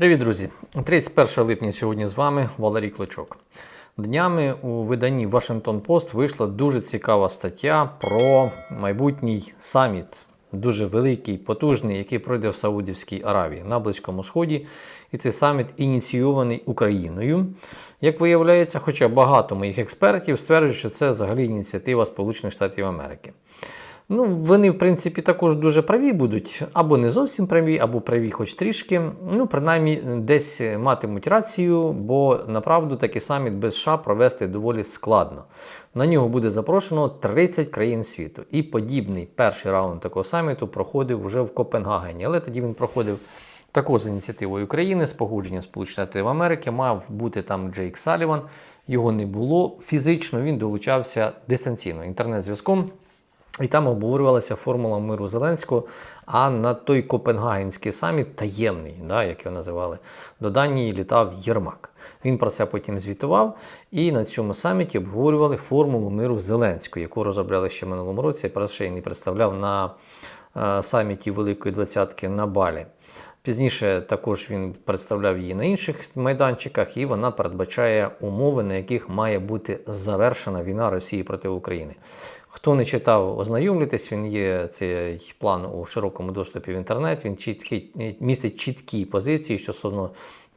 Привіт, друзі! 31 липня сьогодні з вами Валерій Клочок. Днями у виданні Washington Post вийшла дуже цікава стаття про майбутній саміт, дуже великий, потужний, який пройде в Саудівській Аравії на Близькому Сході. І цей саміт ініційований Україною. Як виявляється, хоча багато моїх експертів стверджують, що це взагалі ініціатива Сполучених Штатів Америки. Ну, вони, в принципі, також дуже праві будуть, або не зовсім праві, або праві хоч трішки. Ну, принаймні, десь матимуть рацію, бо направду такий саміт без США провести доволі складно. На нього буде запрошено 30 країн світу. І подібний перший раунд такого саміту проходив вже в Копенгагені. Але тоді він проходив також з ініціативою України, з погодженням Сполучених Штатів Америки. Мав бути там Джейк Саліван. Його не було. Фізично він долучався дистанційно інтернет-зв'язком. І там обговорювалася формула миру Зеленського. А на той Копенгагенський саміт, таємний, да, як його називали, до Данії літав Єрмак. Він про це потім звітував. І на цьому саміті обговорювали формулу миру Зеленського, яку розробляли ще в минулому році. Я просто ще не представляв на е, саміті Великої Двадцятки на Балі. Пізніше також він представляв її на інших майданчиках, і вона передбачає умови, на яких має бути завершена війна Росії проти України. Хто не читав, ознайомлюйтесь, він є цей план у широкому доступі в інтернет. Він чіткий, містить чіткі позиції стосовно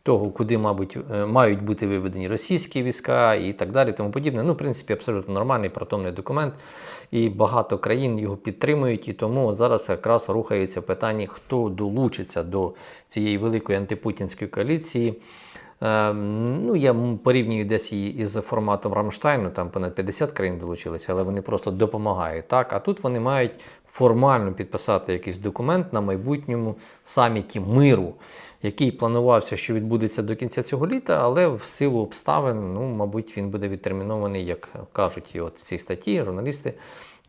того, куди, мабуть, е, мають бути виведені російські війська і так далі. Тому подібне. Ну, в принципі, абсолютно нормальний протомний документ, і багато країн його підтримують. І тому зараз якраз рухається питання, хто долучиться до цієї великої антипутінської коаліції. Ну, Я порівнюю десь її із форматом Рамштайну, там понад 50 країн долучилися, але вони просто допомагають. так. А тут вони мають формально підписати якийсь документ на майбутньому саміті миру, який планувався, що відбудеться до кінця цього літа, але в силу обставин, ну, мабуть, він буде відтермінований, як кажуть і от в цій статті, журналісти.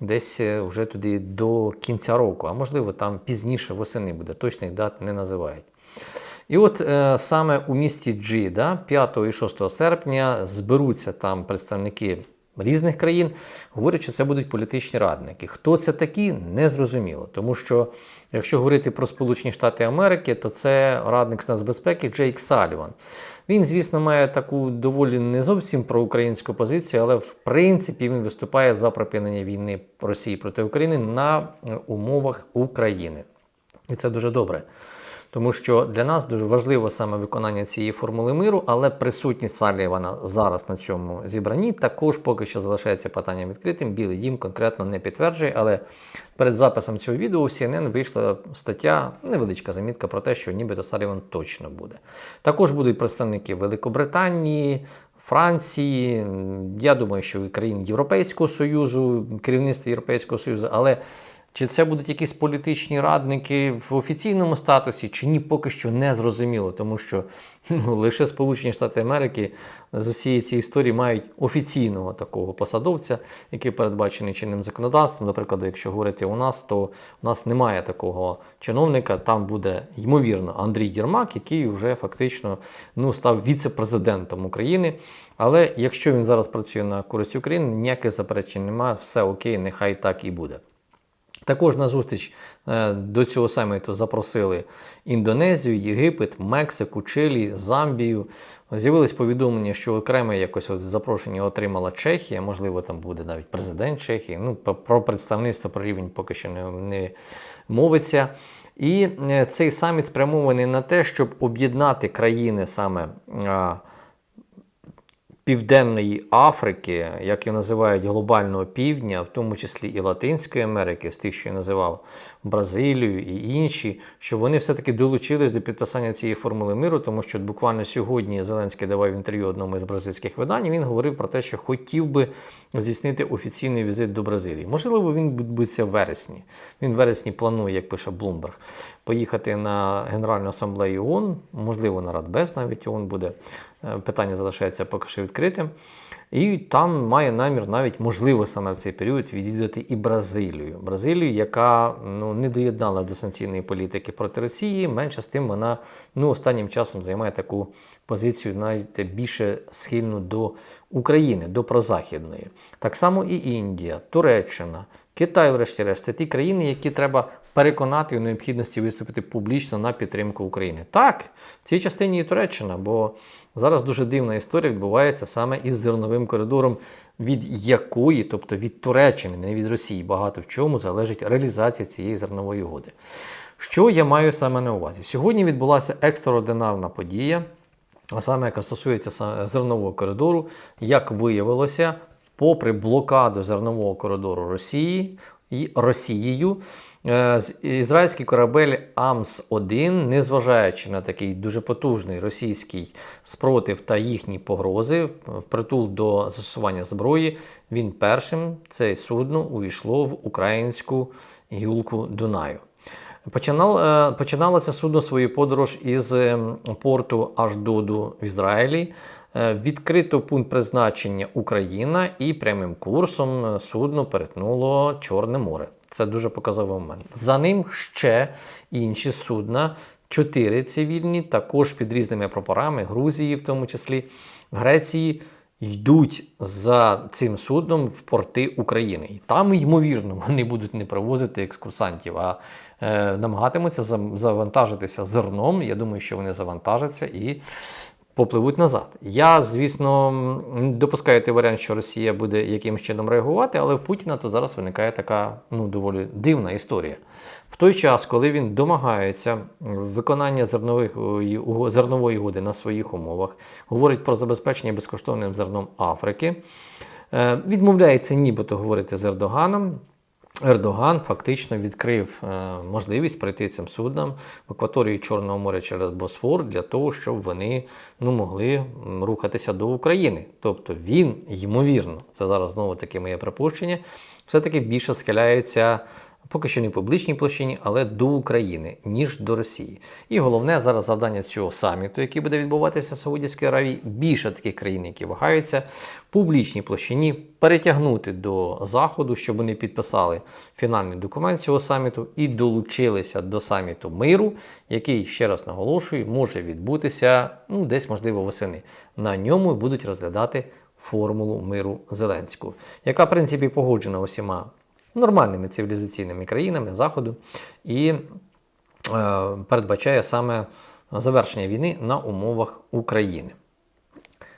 Десь вже туди до кінця року, а можливо там пізніше восени буде, точних дат не називають. І от е, саме у місті Джі, да, 5 і 6 серпня зберуться там представники різних країн, говорять, що це будуть політичні радники. Хто це такі, не зрозуміло. Тому що, якщо говорити про Сполучені Штати Америки, то це радник з нацбезпеки Джейк Саліван. Він, звісно, має таку доволі не зовсім проукраїнську позицію, але в принципі він виступає за припинення війни Росії проти України на умовах України. І це дуже добре. Тому що для нас дуже важливо саме виконання цієї формули миру, але присутність Салівана зараз на цьому зібранні також поки що залишається питанням відкритим. Білий дім конкретно не підтверджує, але перед записом цього відео у CNN вийшла стаття, невеличка замітка про те, що нібито Саліван точно буде. Також будуть представники Великобританії. Франції, я думаю, що і країн Європейського Союзу, керівництво Європейського Союзу, але чи це будуть якісь політичні радники в офіційному статусі, чи ні, поки що не зрозуміло, тому що ну, лише Сполучені Штати Америки з усієї цієї історії мають офіційного такого посадовця, який передбачений чинним законодавством. Наприклад, якщо говорити у нас, то у нас немає такого чиновника. Там буде ймовірно Андрій Єрмак, який вже фактично ну, став віце-президентом України. Але якщо він зараз працює на користь України, ніяких заперечень немає, все окей, нехай так і буде. Також на зустріч е, до цього саміту запросили Індонезію, Єгипет, Мексику, Чилі, Замбію. З'явились повідомлення, що окреме якось от запрошення отримала Чехія, можливо, там буде навіть президент Чехії. Ну, Про представництво про рівень поки що не, не мовиться. І е, цей саміт спрямований на те, щоб об'єднати країни саме. Південної Африки, як і називають глобального півдня, в тому числі і Латинської Америки, з тих, що я називав Бразилію і інші, що вони все-таки долучились до підписання цієї формули миру, тому що буквально сьогодні Зеленський давав інтерв'ю одному із бразильських видань. Він говорив про те, що хотів би здійснити офіційний візит до Бразилії. Можливо, він відбудеться в вересні. Він в вересні планує, як пише Блумберг, поїхати на Генеральну асамблею ООН, можливо, на Радбез навіть ООН буде. Е, питання залишається поки що відкритим. І там має намір навіть можливо саме в цей період відвідати і Бразилію. Бразилію, яка ну, не доєднала до санкційної політики проти Росії, менше з тим вона ну, останнім часом займає таку позицію, навіть більше схильну до України, до прозахідної. Так само і Індія, Туреччина, Китай, врешті-решт, це ті країни, які треба переконати у необхідності виступити публічно на підтримку України. Так, в цій частині і Туреччина, бо зараз дуже дивна історія відбувається саме із зерновим коридором, від якої, тобто від Туреччини, не від Росії, багато в чому залежить реалізація цієї зернової угоди. Що я маю саме на увазі? Сьогодні відбулася екстраординарна подія, а саме яка стосується зернового коридору, як виявилося, попри блокаду зернового коридору Росії і Росією, е, ізраїльський корабель АМС-1, незважаючи на такий дуже потужний російський спротив та їхні погрози, впритул до застосування зброї, він першим це судно увійшло в українську гілку Дунаю. Е, починало це судно свою подорож із порту Аждоду в Ізраїлі. Е, Відкрито пункт призначення Україна і прямим курсом е, судно перетнуло Чорне море. Це дуже показовий момент. За ним ще інші судна, чотири цивільні, також під різними прапорами, Грузії, в тому числі Греції, йдуть за цим судном в порти України. І там, ймовірно, вони будуть не привозити екскурсантів, а е, намагатимуться завантажитися зерном. Я думаю, що вони завантажаться і попливуть назад. Я, звісно, допускаю той варіант, що Росія буде якимось чином реагувати, але в Путіна то зараз виникає така ну, доволі дивна історія. В той час, коли він домагається виконання зернових, зернової угоди на своїх умовах, говорить про забезпечення безкоштовним зерном Африки, е, відмовляється нібито говорити з Ердоганом. Ердоган фактично відкрив е, можливість прийти цим суднам в акваторії Чорного моря через Босфор для того, щоб вони ну, могли рухатися до України. Тобто він, ймовірно, це зараз знову таки моє припущення, все-таки більше схиляється поки що не в публічній площині, але до України, ніж до Росії. І головне зараз завдання цього саміту, який буде відбуватися в Саудівській Аравії, більше таких країн, які вагаються публічній площині, перетягнути до Заходу, щоб вони підписали фінальний документ цього саміту і долучилися до саміту миру, який, ще раз наголошую, може відбутися ну, десь, можливо, восени. На ньому будуть розглядати формулу миру Зеленського, яка, в принципі, погоджена усіма нормальними цивілізаційними країнами Заходу і е, передбачає саме завершення війни на умовах України.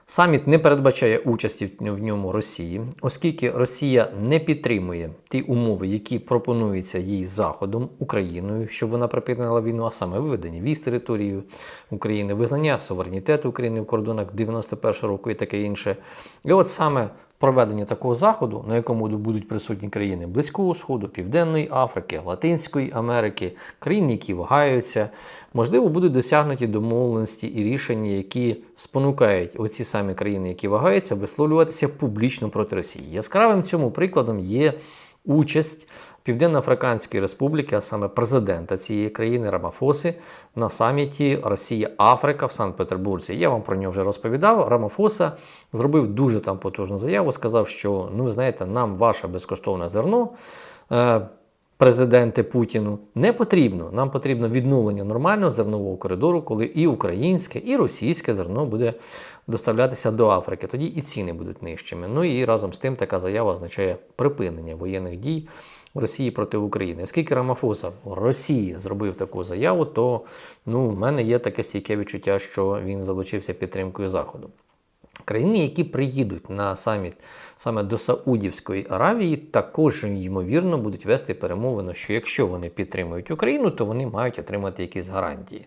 Саміт не передбачає участі в ньому Росії, оскільки Росія не підтримує ті умови, які пропонуються їй Заходом, Україною, щоб вона припинила війну, а саме виведення військ території України, визнання суверенітету України в кордонах 91 року і таке інше. І от саме проведення такого заходу, на якому будуть присутні країни Близького Сходу, Південної Африки, Латинської Америки, країн, які вагаються, можливо, будуть досягнуті домовленості і рішення, які спонукають оці самі країни, які вагаються, висловлюватися публічно проти Росії. Яскравим цьому прикладом є участь Південно-Африканської Республіки, а саме президента цієї країни Рамафоси, на саміті Росія-Африка в Санкт-Петербурзі. Я вам про нього вже розповідав. Рамафоса зробив дуже там потужну заяву, сказав, що ну ви знаєте, нам ваше безкоштовне зерно. Президенте Путіну не потрібно. Нам потрібно відновлення нормального зернового коридору, коли і українське, і російське зерно буде доставлятися до Африки. Тоді і ціни будуть нижчими. Ну і разом з тим така заява означає припинення воєнних дій в Росії проти України. Оскільки Рамафоса в Росії зробив таку заяву, то ну, в мене є таке стійке відчуття, що він залучився підтримкою Заходу. Країни, які приїдуть на саміт саме до Саудівської Аравії, також ймовірно будуть вести перемовини, що якщо вони підтримують Україну, то вони мають отримати якісь гарантії.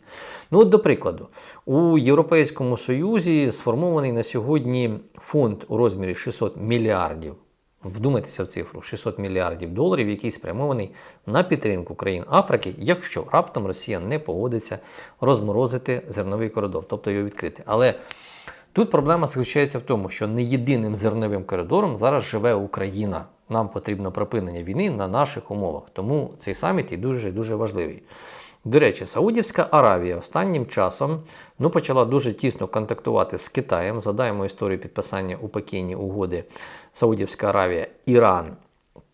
Ну, от, до прикладу, у Європейському Союзі сформований на сьогодні фонд у розмірі 600 мільярдів. Вдумайтеся в цифру 600 мільярдів доларів, який спрямований на підтримку країн Африки, якщо раптом Росія не погодиться розморозити зерновий коридор, тобто його відкрити. Але Тут проблема заключається в тому, що не єдиним зерновим коридором зараз живе Україна. Нам потрібно припинення війни на наших умовах. Тому цей саміт і дуже дуже важливий. До речі, Саудівська Аравія останнім часом ну, почала дуже тісно контактувати з Китаєм. Згадаємо історію підписання у Пекіні угоди Саудівська Аравія, Іран.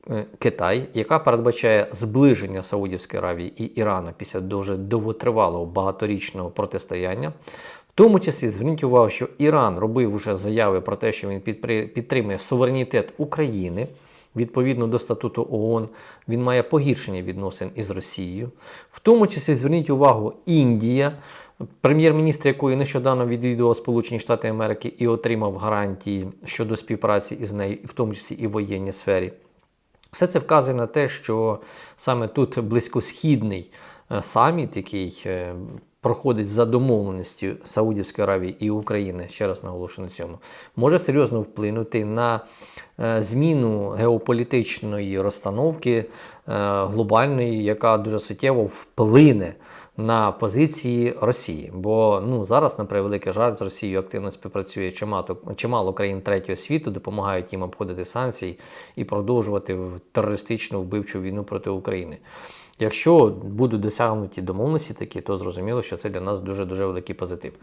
е, Китай, яка передбачає зближення Саудівської Аравії і Ірану після дуже довготривалого багаторічного протистояння. Тому числі зверніть увагу, що Іран робив вже заяви про те, що він підтримує суверенітет України відповідно до статуту ООН, він має погіршення відносин із Росією. В тому числі зверніть увагу, Індія, прем'єр-міністр якої нещодавно відвідував Сполучені Штати Америки і отримав гарантії щодо співпраці із нею, в тому числі і в воєнній сфері. Все це вказує на те, що саме тут близькосхідний е, саміт, який е, проходить за домовленістю Саудівської Аравії і України, ще раз наголошую на цьому, може серйозно вплинути на е, зміну геополітичної розстановки е, глобальної, яка дуже суттєво вплине на позиції Росії. Бо ну зараз, на превеликий жаль, з Росією активно співпрацює чимало, чимало країн третього світу, допомагають їм обходити санкції і продовжувати терористичну вбивчу війну проти України. Якщо будуть досягнуті домовленості такі, то зрозуміло, що це для нас дуже дуже великий позитив.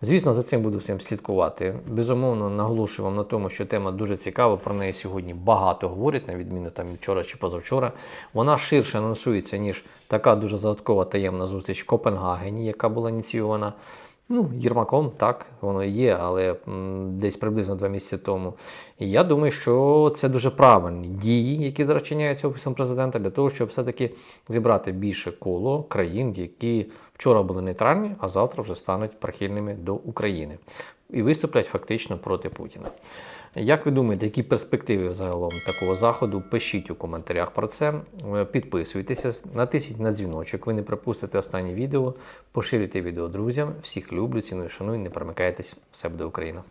Звісно, за цим буду всім слідкувати. Безумовно, наголошую вам на тому, що тема дуже цікава. Про неї сьогодні багато говорять, на відміну там вчора чи позавчора. Вона ширше анонсується, ніж така дуже загадкова таємна зустріч в Копенгагені, яка була ініційована. Ну, Єрмаком, так, воно є, але десь приблизно два місяці тому. І я думаю, що це дуже правильні дії, які зараз офісом президента, для того, щоб все-таки зібрати більше коло країн, які вчора були нейтральні, а завтра вже стануть прихильними до України і виступлять фактично проти Путіна. Як ви думаєте, які перспективи загалом такого заходу? Пишіть у коментарях про це. Е, Підписуйтеся, натисніть на дзвіночок, ви не пропустите останнє відео, поширюйте відео друзям. Всіх люблю, ціную, шаную, не перемикайтесь. Все буде Україна!